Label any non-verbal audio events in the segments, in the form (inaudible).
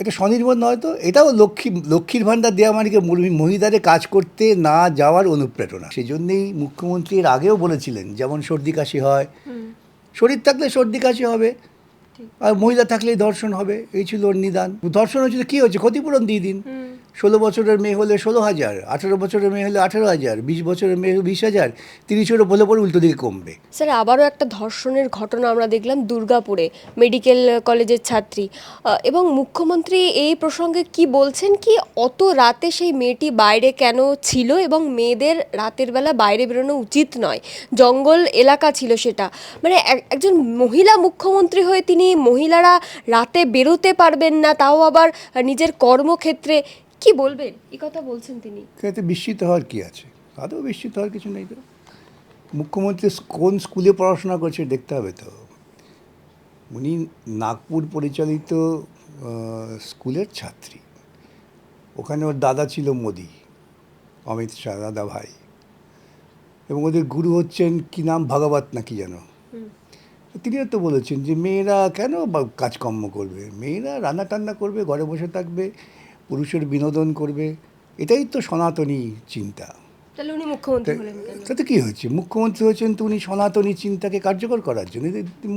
এটা স্বনির্ভর নয় তো এটাও লক্ষ্মী লক্ষ্মীর ভাণ্ডার দেওয়া মানে মহিলাদের কাজ করতে না যাওয়ার অনুপ্রেরণা। সেই জন্যেই মুখ্যমন্ত্রী এর আগেও বলেছিলেন যেমন সর্দি কাশি হয় শরীর থাকলে সর্দি কাশি হবে আর মহিলা থাকলেই ধর্ষণ হবে এই ছিল ওর নিদান। ধর্ষণ হচ্ছে কি হচ্ছে ক্ষতিপূরণ দিয়ে দিন। ষোলো বছরের মেয়ে হলে ষোলো হাজার, আঠেরো বছরের মেয়ে হলে আঠেরো হাজার, বিশ বছরের মেয়ে বিশ হাজার তিরিশেরও বলে পরে উল্টো দিকে কমবে। স্যার, আবারও একটা ধর্ষণের ঘটনা আমরা দেখলাম দুর্গাপুরে, মেডিকেল কলেজের ছাত্রী। এবং মুখ্যমন্ত্রী এই প্রসঙ্গে কি বলছেন কি, অত রাতে সেই মেয়েটি বাইরে কেন ছিল এবং মেয়েদের রাতের বেলা বাইরে বেরোনো উচিত নয়? জঙ্গল এলাকা ছিল সেটা। মানে এক- একজন মহিলা মুখ্যমন্ত্রী হয়ে তিনি মহিলারা রাতে বেরোতে পারবেন না, তাও আবার নিজের কর্মক্ষেত্রে কি বলবেন? এই কথা বলছেন তিনি। এতে বিস্মিত হওয়ার কি আছে? আদৌ বিস্মিত হওয়ার কিছু নেই তো। মুখ্যমন্ত্রী কোন স্কুলে পড়াশোনা করছে দেখতে হবে তো। উনি নাগপুর পরিচালিত স্কুলের ছাত্রী। ওখানে ওর দাদা ছিল মোদি অমিত শাহ দাদা ভাই। এবং ওদের গুরু হচ্ছেন কি নাম ভাগবত নাকি যেন। তিনিও তো বলেছেন যে মেয়েরা কেন কাজকর্ম করবে? মেয়েরা রান্না টান্না করবে ঘরে বসে থাকবে। পুরুষের বিনোদন করবে এটাই তো সনাতনী চিন্তা। তাহলে উনি মুখ্যমন্ত্রী তাতে কী হয়েছে? মুখ্যমন্ত্রী হয়েছেন তো উনি সনাতনী চিন্তাকে কার্যকর করার জন্য।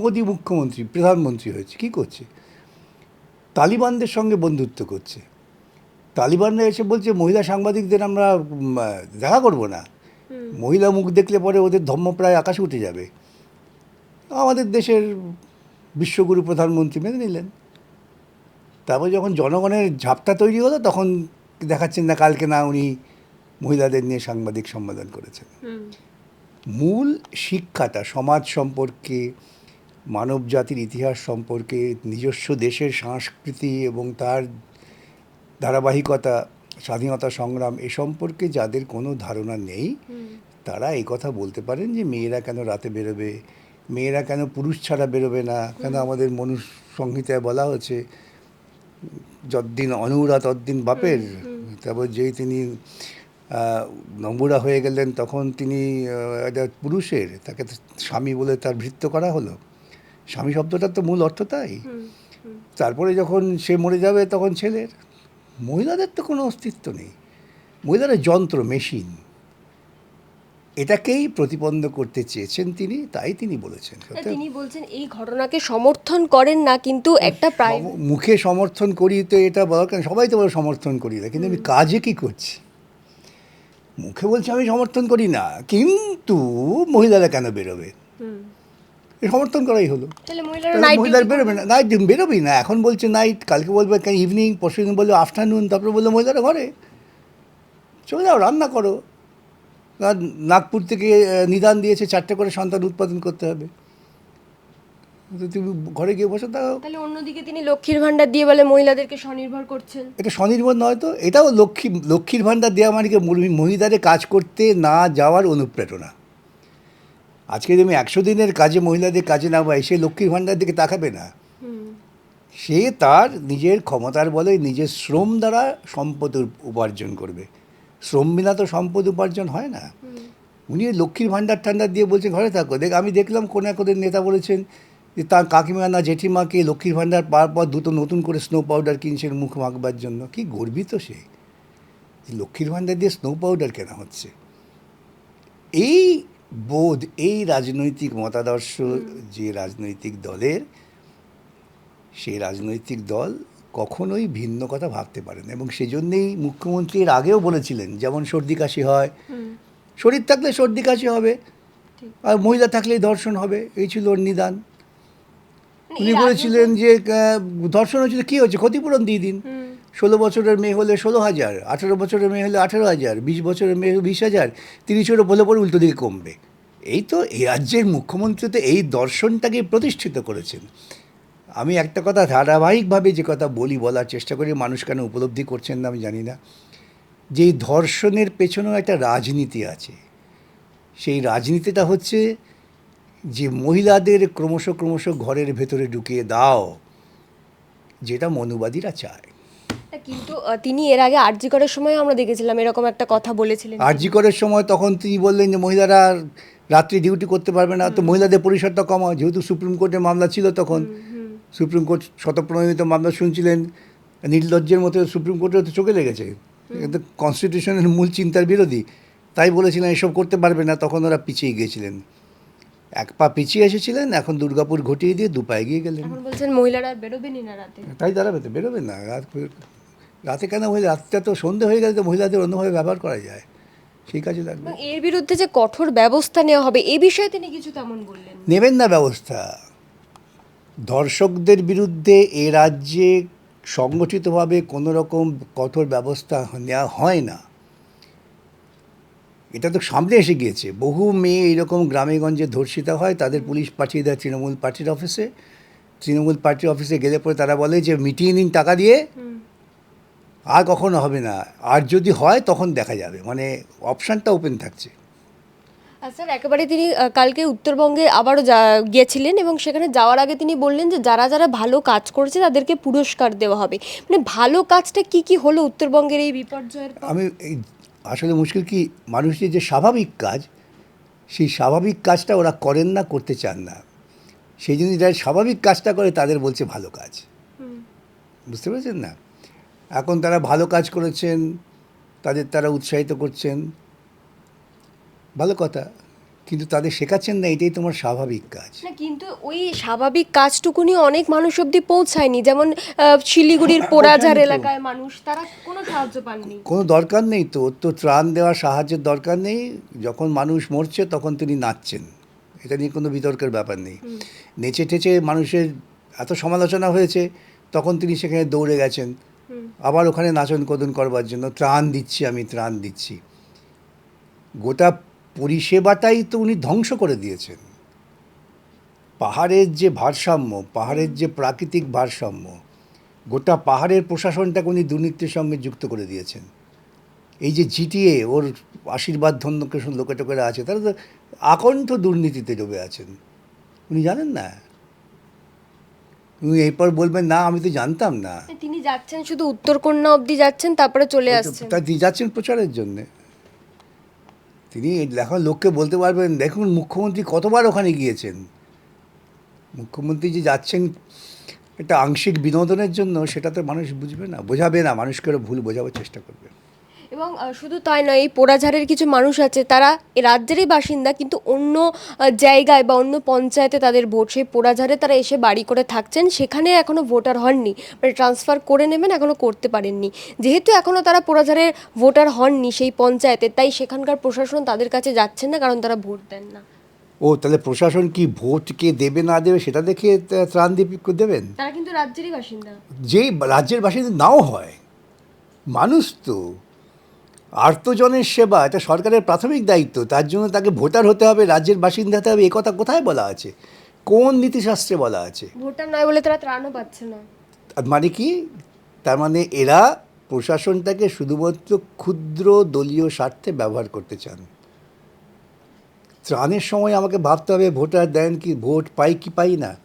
মোদী মুখ্যমন্ত্রী প্রধানমন্ত্রী হয়েছে কী করছে? তালিবানদের সঙ্গে বন্ধুত্ব করছে। তালিবানরা এসে বলছে মহিলা সাংবাদিকদের আমরা দেখা করব না। মহিলা মুখ দেখলে পরে ওদের ধর্ম প্রায় আকাশে উঠে যাবে। আমাদের দেশের বিশ্বগুরু প্রধানমন্ত্রী মেনে নিলেন। তারপর যখন জনগণের ঝাপটা তৈরি হলো তখন দেখাচ্ছেন না কালকে না উনি মহিলাদের নিয়ে সাংবাদিক সম্মেলন করেছেন। মূল শিক্ষাটা সমাজ সম্পর্কে মানব জাতির ইতিহাস সম্পর্কে নিজস্ব দেশের সংস্কৃতি এবং তার ধারাবাহিকতা স্বাধীনতা সংগ্রাম এ সম্পর্কে যাদের কোনো ধারণা নেই তারা এই কথা বলতে পারেন যে মেয়েরা কেন রাতে বেরোবে? মেয়েরা কেন পুরুষ ছাড়া বেরোবে না? কেন আমাদের মনুষ সংহিতায় বলা হয়েছে যতদিন অনুরা ততদিন বাপের তারপর যেই তিনি আহ, নম্বুরা হয়ে গেলেন তখন তিনি একটা পুরুষের তাকে স্বামী বলে তার ভৃত্য করা হলো। স্বামী শব্দটার তো মূল অর্থ তাই। তারপরে যখন সে মরে যাবে তখন ছেলের মহিলাদের তো কোনো অস্তিত্ব নেই। মহিলারা যন্ত্র মেশিন। এটাকেই প্রতিবন্ধ করতে চেয়েছেন তিনি তাই তিনি বলেছেন। তিনি বলছেন এই ঘটনাকে সমর্থন করেন না কিন্তু একটা প্রায় মুখে সমর্থন করি তো এটা বলার কারণ সবাই তো বলে সমর্থন করি না কিন্তু আমি কাজে কি করছি? মুখে বলছি আমি সমর্থন করি না কিন্তু মহিলারা কেন বেরোবে? সমর্থন করাই হলো। তাহলে মহিলারা বেরোবে না নাইট বেরোবি না এখন বলছে নাইট কালকে বলবে ইভিনিং পরশু দিন বলবে আফটারনুন তারপরে বলল মহিলারা ঘরে। চলে যাও রান্না করো। নাগপুর থেকে নিদান দিয়েছে চারটে করে সন্তান উৎপাদন করতে হবে। তুমি ঘরে গিয়ে বসে থাকো তাহলে অন্যদিকে তিনি লক্ষ্মীর ভান্ডার দিয়ে বলে মহিলাদেরকে স্বনির্ভর করছেন। এটা স্বনির্ভর নয় তো এটাও লক্ষ্মী লক্ষ্মীর ভাণ্ডার দেওয়া মানে কি? মহিলাদের কাজ করতে না যাওয়ার অনুপ্রেরণা। আজকে তুমি একশো দিনের কাজে মহিলাদের কাজে না পাই সে লক্ষ্মীর ভাণ্ডার দিকে তাকাবে না। সে তার নিজের ক্ষমতার বলে নিজের শ্রম দ্বারা সম্পদ উপার্জন করবে। শ্রম বিনা তো সম্পদ উপার্জন হয় না। উনি লক্ষ্মীর ভাণ্ডার ঠান্ডার দিয়ে বলছেন ঘরে থাকো। দেখ আমি দেখলাম কোনো এক ওদের নেতা বলেছেন যে তার কাকিমা না জেঠিমাকে লক্ষ্মীর ভাণ্ডার পাওয়ার পর দুটো নতুন করে স্নো পাউডার কিনছেন মুখ মাখবার জন্য? কি গর্বিত সে। লক্ষ্মীর ভাণ্ডার দিয়ে স্নো পাউডার কেনা হচ্ছে। এই বোধ এই রাজনৈতিক মতাদর্শ যে রাজনৈতিক দলের সেই রাজনৈতিক দল কখনোই ভিন্ন কথা ভাবতে পারে না এবং সেজন্যেই মুখ্যমন্ত্রী এর আগেও বলেছিলেন যেমন সর্দি কাশি হয় শরীর থাকলে সর্দি কাশি হবে আর মহিলা থাকলেই ধর্ষণ হবে এই ছিল ওর নিদান। উনি বলেছিলেন যে ধর্ষণ হচ্ছে কী হচ্ছে ক্ষতিপূরণ দিয়ে দিন। ষোলো বছরের মেয়ে হলে ষোলো হাজার আঠেরো বছরের মেয়ে হলে আঠেরো হাজার বিশ বছরের মেয়ে হলে বিশ হাজার তিরিশেরও বলে পরে উল্টো দিকে কমবে। এই তো এই রাজ্যের মুখ্যমন্ত্রী তো এই দর্শনটাকে প্রতিষ্ঠিত করেছেন। আমি একটা কথা ধারাবাহিকভাবে যে কথা বলি বলার চেষ্টা করি মানুষ কেন উপলব্ধি করছেন না আমি জানি না। যে ধর্ষণের পেছনেও একটা রাজনীতি আছে। সেই রাজনীতিটা হচ্ছে যে মহিলাদের ক্রমশ ক্রমশ ঘরের ভেতরে ঢুকিয়ে দাও যেটা মনুবাদীরা চায়। কিন্তু তিনি এর আগে আরজি করার সময় আমরা দেখেছিলাম এরকম একটা কথা বলেছিলেন। আরজি করার সময় তখন তিনি বললেন যে মহিলারা রাত্রি ডিউটি করতে পারবে না তো মহিলাদের পরিসরটা কমাও যেহেতু সুপ্রিম কোর্টের মামলা ছিল তখন সুপ্রিম কোর্ট শতপ্রণোদিত মামলা শুনছিলেন নির্লজ্জের মতো সুপ্রিম কোর্টের তো চোখে লেগেছে। কিন্তু কনস্টিটিউশনের মূল চিন্তার বিরোধী। তাই বলেছিলেন এসব করতে পারবে না। তখন ওরা পিছিয়ে গিয়েছিলেন। এক পা পিছিয়ে এসেছিলেন এখন দুর্গাপুর ঘটিয়ে দিয়ে দু পায়ে গিয়ে গেলেন। বলছেন মহিলারা আর বেরোবেনই না রাতে? তাই দাঁড়াবে তো বেরোবে না। রাত রাতে কেন হয়ে রাতটা তো সন্ধে হয়ে গেলে তো মহিলাদের অন্যভাবে ব্যবহার করা যায়। সেই কাজে লাগবে। এর বিরুদ্ধে যে কঠোর ব্যবস্থা নেওয়া হবে এ বিষয়ে তিনি কিছু তেমন বললেন নেবেন না ব্যবস্থা। ধর্ষকদের বিরুদ্ধে এ রাজ্যে সংগঠিতভাবে কোনো রকম কঠোর ব্যবস্থা নেওয়া হয় না। এটা তো সামনে এসে গিয়েছে। বহু মেয়ে এরকম গ্রামে গঞ্জে ধর্ষিত হয় তাদের পুলিশ পাঠিয়ে দেয় তৃণমূল পার্টির অফিসে। তৃণমূল পার্টির অফিসে গেলে পরে তারা বলে যে মিটিয়ে নিন টাকা দিয়ে। আর কখনো হবে না। আর যদি হয় তখন দেখা যাবে। মানে অপশানটা ওপেন থাকছে। স্যার একেবারে তিনি কালকে উত্তরবঙ্গে আবারও যা- গিয়েছিলেন এবং সেখানে যাওয়ার আগে তিনি বললেন যে যারা যারা ভালো কাজ করেছে তাদেরকে পুরস্কার দেওয়া হবে। মানে ভালো কাজটা কি কি হলো উত্তরবঙ্গের এই বিপর্যয়ের আমি এই আসলে মুশকিল কি মানুষের যে স্বাভাবিক কাজ সেই স্বাভাবিক কাজটা ওরা করেন না করতে চান না। সেই জন্য যারা স্বাভাবিক কাজটা করে তাদের বলছে ভালো কাজ। বুঝতে পেরেছেন না? এখন তারা ভালো কাজ করেছেন তাদের তারা উৎসাহিত করছেন। ভালো কথা কিন্তু তাদের শেখাচ্ছেন না এটাই তোমার স্বাভাবিক কাজ। না কিন্তু ওই স্বাভাবিক কাজটুকুনি অনেক মানুষ অব্দি পৌঁছায়নি। যেমন শিলিগুড়ির (laughs) তো। এলাকায় মানুষ তারা কোনো সাহায্য পাননি। কোনো দরকার নেই তো তো ত্রাণ দেওয়ার সাহায্যের দরকার নেই। যখন মানুষ মরছে তখন তিনি নাচছেন। এটা নিয়ে কোনো বিতর্কের ব্যাপার নেই। নেচে টেচে মানুষের এত সমালোচনা হয়েছে তখন তিনি সেখানে দৌড়ে গেছেন। আবার ওখানে নাচন কদন করবার জন্য। ত্রাণ দিচ্ছি আমি ত্রাণ দিচ্ছি। গোটা পরিষেবাটাই তো উনি ধ্বংস করে দিয়েছেন। পাহাড়ের যে ভারসাম্য পাহাড়ের যে প্রাকৃতিক ভারসাম্য গোটা পাহাড়ের প্রশাসনটাকে উনি দুর্নীতির সঙ্গে যুক্ত করে দিয়েছেন। এই যে জিটিএ ওর আশীর্বাদ ধন্য লোকে টোকেরা আছে তারা তো আকণ্ঠ দুর্নীতিতে ডুবে আছেন। উনি জানেন না? উনি এরপর বলবেন না আমি তো জানতাম না। তিনি যাচ্ছেন শুধু উত্তরকন্যা অবধি যাচ্ছেন তারপরে চলে আসছেন। তা যাচ্ছেন প্রচারের জন্যে। তিনি এখন লোককে বলতে পারবেন, দেখুন, মুখ্যমন্ত্রী কতবার ওখানে গিয়েছেন। মুখ্যমন্ত্রী যে যাচ্ছেন একটা আংশিক বিনোদনের জন্য সেটা তো মানুষ বুঝবে না, বোঝাবে না, মানুষকে ভুল বোঝাবার চেষ্টা করবে। এবং শুধু তাই নয় এই পোড়াঝাড়ের কিছু মানুষ আছে তারা এ রাজ্যেরই বাসিন্দা কিন্তু অন্য জায়গায় বা অন্য পঞ্চায়েতে তাদের ভোট সেই পোড়াঝাড়ে তারা এসে বাড়ি করে থাকছেন সেখানে এখনও ভোটার হননি মানে ট্রান্সফার করে নেবেন এখনও করতে পারেননি। যেহেতু এখনও তারা পোড়াঝাড়ের ভোটার হননি সেই পঞ্চায়েতে তাই সেখানকার প্রশাসন তাদের কাছে যাচ্ছেন না কারণ তারা ভোট দেন না। ও তাহলে প্রশাসন কি ভোট কে দেবে না দেবে সেটা দেখে ত্রাণ দিয়ে দেবেন? তারা কিন্তু রাজ্যেরই বাসিন্দা। যে রাজ্যের বাসিন্দা নাও হয় মানুষ তো। আর্তজনের সেবা এটা সরকারের প্রাথমিক দায়িত্ব তার জন্য তাকে ভোটার হতে হবে রাজ্যের বাসিন্দা হতে হবে এ কথা কোথায় বলা আছে? কোন নীতিশাস্ত্রে বলা আছে? ভোটার নয় বলে তারা ত্রাণও পাচ্ছে না। মানে কি? তার মানে এরা প্রশাসনটাকে শুধুমাত্র ক্ষুদ্র দলীয় স্বার্থে ব্যবহার করতে চান। ত্রাণের সময় আমাকে ভাবতে হবে ভোটার দেন কি ভোট পাই কি পাই না?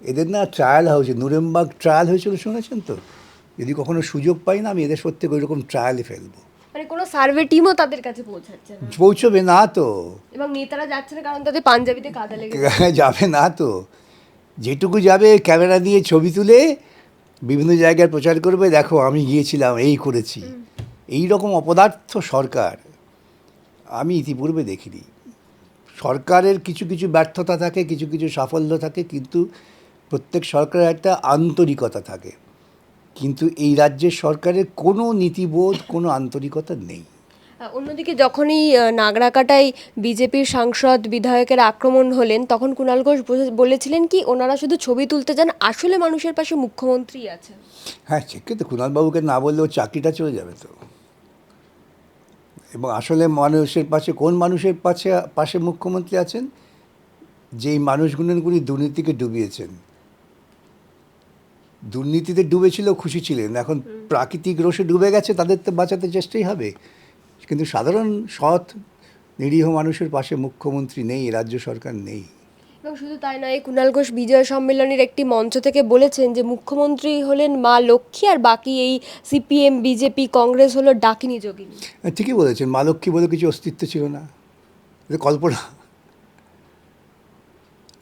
এদের না ট্রায়াল হয়েছে নুরেমবার্গ ট্রায়াল হয়েছিল শুনেছেন তো? যদি কখনো সুযোগ পাই না আমি এদের সত্যি ওই রকম ট্রায়ালে ফেলব। মানে কোনো সার্ভে টিমও তাদের কাছে পৌঁছাচ্ছে না। পৌঁছবে না তো। এবং নেতারা যাচ্ছে না কারণ তাদের পাঞ্জাবিতে কাদা লেগে (laughs) যাবে না তো। যেটুকু যাবে ক্যামেরা দিয়ে ছবি তুলে বিভিন্ন জায়গায় প্রচার করবে দেখো আমি গিয়েছিলাম এই করেছি। এই রকম অপদার্থ সরকার আমি ইতিপূর্বে দেখিনি। সরকারের কিছু কিছু ব্যর্থতা থাকে কিছু কিছু সাফল্য থাকে কিন্তু প্রত্যেক সরকারের একটা আন্তরিকতা থাকে। কিন্তু এই রাজ্যের সরকারের কোনো নীতিবোধ কোনো আন্তরিকতা নেই। অন্যদিকে যখনই নাগরাকাটায় বিজেপির সাংসদ বিধায়কের আক্রমণ হলেন তখন কুণাল ঘোষ বলেছিলেন কি ওনারা শুধু ছবি তুলতে যান আসলে মানুষের পাশে মুখ্যমন্ত্রী আছে হ্যাঁ সে কিন্তু কুণালবাবুকে না বললেও চাকরিটা চলে যাবে তো। এবং আসলে মানুষের পাশে কোন মানুষের পাশে পাশে মুখ্যমন্ত্রী আছেন? যেই মানুষগুলোগুলি দুর্নীতিকে ডুবিয়েছেন। দুর্নীতিতে ডুবেছিল খুশি ছিলেন। এখন প্রাকৃতিক রোষে ডুবে গেছে তাদের তো বাঁচাতে চেষ্টাই হবে। কিন্তু সাধারণ সৎ নিরীহ মানুষের পাশে মুখ্যমন্ত্রী নেই রাজ্য সরকার নেই। এবং শুধু তাই নয় কুণাল ঘোষ বিজয় সম্মেলনের একটি মঞ্চ থেকে বলেছেন যে মুখ্যমন্ত্রী হলেন মা লক্ষ্মী আর বাকি এই সিপিএম বিজেপি কংগ্রেস হলো ডাকিনী যোগিনী। ঠিকই বলেছেন মা লক্ষ্মী বলে কিছু অস্তিত্ব ছিল না। এটা কল্পনা।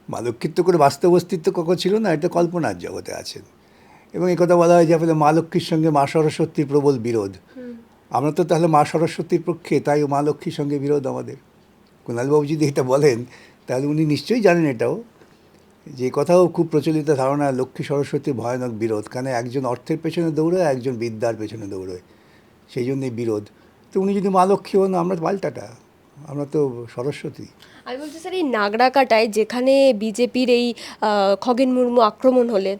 মা লক্ষ্মীর তো করে বাস্তব অস্তিত্ব কখন ছিল না এটা কল্পনার জগতে আছেন। এবং এই কথা বলা হয় যে আসলে মা লক্ষ্মীর সঙ্গে মা সরস্বতীর প্রবল বিরোধ। আমরা তো তাহলে মা সরস্বতীর পক্ষে তাই মা লক্ষ্মীর সঙ্গে বিরোধ আমাদের। কুণালবাবু যদি এটা বলেন তাহলে উনি নিশ্চয়ই জানেন এটাও। যে কথাও খুব প্রচলিত ধারণা লক্ষ্মী সরস্বতীর ভয়ানক বিরোধ। কারণ একজন অর্থের পেছনে দৌড়ায় একজন বিদ্যার পেছনে দৌড়োয়। সেই জন্যই বিরোধ। তো উনি যদি মা লক্ষ্মী হন আমরা পাল্টাটা। আমরা তো সরস্বতী আমি বলছি স্যার এই নাগরাকাটায় যেখানে বিজেপির এই খগেন মুর্মু আক্রমণ হলেন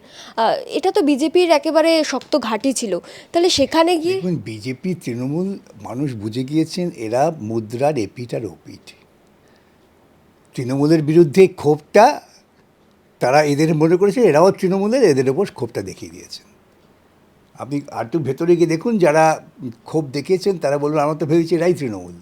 এটা তো বিজেপির একেবারে শক্ত ঘাঁটি ছিল। তাহলে সেখানে গিয়ে বিজেপি তৃণমূল মানুষ বুঝে গিয়েছেন এরা মুদ্রার এপিট আর ওপিট তৃণমূলের বিরুদ্ধে ক্ষোভটা তারা এদের মনে করেছে এরাও তৃণমূলের এদের ওপর ক্ষোভটা দেখিয়ে দিয়েছেন। আপনি আর একটু ভেতরে গিয়ে দেখুন যারা ক্ষোভ দেখিয়েছেন তারা বলবেন আমরা তো ভেবেছি এরাই তৃণমূল।